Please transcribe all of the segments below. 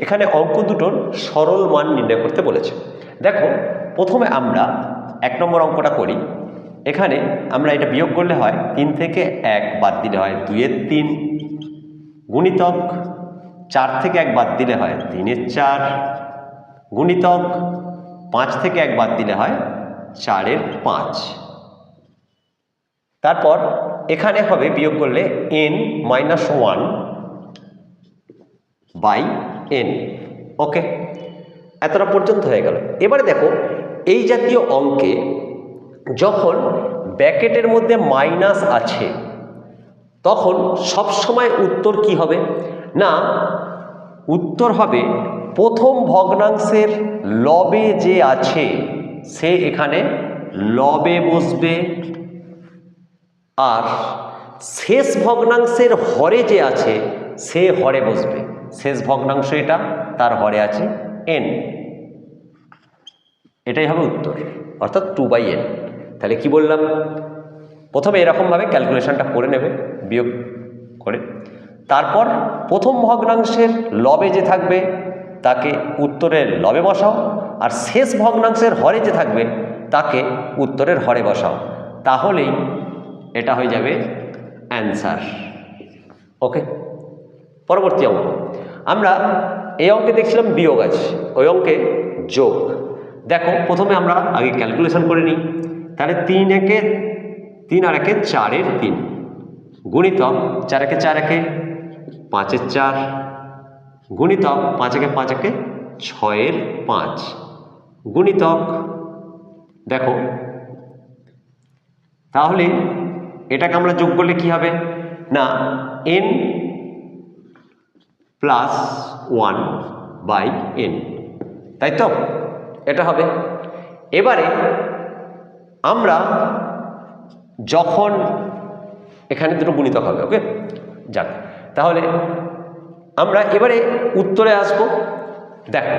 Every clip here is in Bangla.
এখানে অঙ্ক দুটোর সরল মান নির্ণয় করতে বলেছে। দেখো, প্রথমে আমরা এক নম্বর অঙ্কটা করি। এখানে আমরা এটা বিয়োগ করলে হয় তিন থেকে এক বাদ দিলে হয় দুইয়ের তিন। গুণিতক চার থেকে এক বাদ দিলে হয় তিনের চার। গুণিতক পাঁচ থেকে এক বাদ দিলে হয় চারের পাঁচ। তারপর এখানে হবে বিয়োগ করলে N minus one by N okay এতটা পর্যন্ত হয়ে গেল। এবারে দেখো, এই জাতীয় অঙ্কে যখন ব্যাকেটের মধ্যে মাইনাস আছে, তখন সব সময় উত্তর কি হবে? না, উত্তর হবে প্রথম ভগ্নাংশের লবে যে আছে, সে এখানে লবে বসবে। আর শেষ ভগ্নাংশের হরে যে আছে, সে হরে বসবে। শেষ ভগ্নাংশ এটা, তার হরে আছে এন এটাই হবে উত্তর, অর্থাৎ টু বাই এন তাহলে কি বললাম? প্রথমে এরকমভাবে ক্যালকুলেশনটা করে নেবে, বিয়োগ করে। তারপর প্রথম ভগ্নাংশের লবে যে থাকবে, তাকে উত্তরের লবে বসাও, আর শেষ ভগ্নাংশের হরে যে থাকবে, তাকে উত্তরের হরে বসাও। তাহলেই এটা হয়ে যাবে অ্যান্সার ওকে পরবর্তী অঙ্ক। আমরা এই অঙ্কে দেখছিলাম বিয়োগ আছে, ওই অঙ্কে যোগ। দেখো, প্রথমে আমরা আগে ক্যালকুলেশন করে নিই। তাহলে তিন একে তিন আর একে চারের তিন। গুণিতক চার একে চার একে পাঁচের চার। গুণিতক পাঁচ একে পাঁচ একে ছয়ের পাঁচ। গুণিতক, দেখো। তাহলে এটাকে আমরা যোগ করলে কি হবে? না N plus one by N তাই তো? এটা হবে। এবারে আমরা যখন এখানে দুটো গুণিতক হবে ওকে যাক, তাহলে আমরা এবারে উত্তরে আসব। দেখো,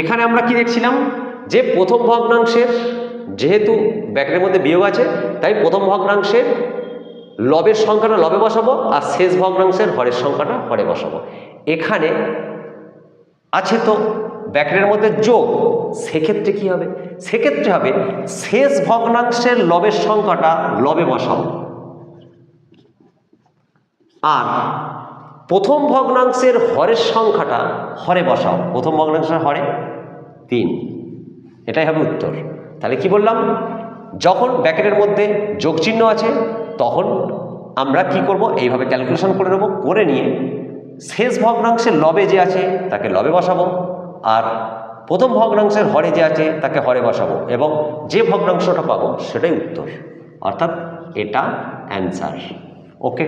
এখানে আমরা কি দেখছিলাম? যে প্রথম ভগ্নাংশের, যেহেতু ব্যাকের মধ্যে বিয়োগ আছে, তাই প্রথম ভগ্নাংশের লবের সংখ্যাটা লবে বসাবো আর শেষ ভগ্নাংশের হরের সংখ্যাটা হরে বসাবো। এখানে আছে তো ব্যাকের মধ্যে যোগ, সেক্ষেত্রে কি হবে? সেক্ষেত্রে হবে শেষ ভগ্নাংশের লবের সংখ্যাটা লবে বসাবো। আর প্রথম ভগ্নাংশের হরের সংখ্যাটা হরে বসাও। প্রথম ভগ্নাংশের হরে তিন। এটাই হবে উত্তর। তাহলে কি বললাম? যখন ব্যাকেটের মধ্যে যোগ চিহ্ন আছে আমরা কি করব? এইভাবে ক্যালকুলেশন করে নেব, করে নিয়ে শেষ ভগ্নাংশের লবে যে আছে তাকে লবে বসাবো আর প্রথম ভগ্নাংশের হরে যে আছে তাকে হরে বসাবো এবং যে ভগ্নাংশটা পাবো সেটাই উত্তর। অর্থাৎ এটা অ্যান্সার ওকে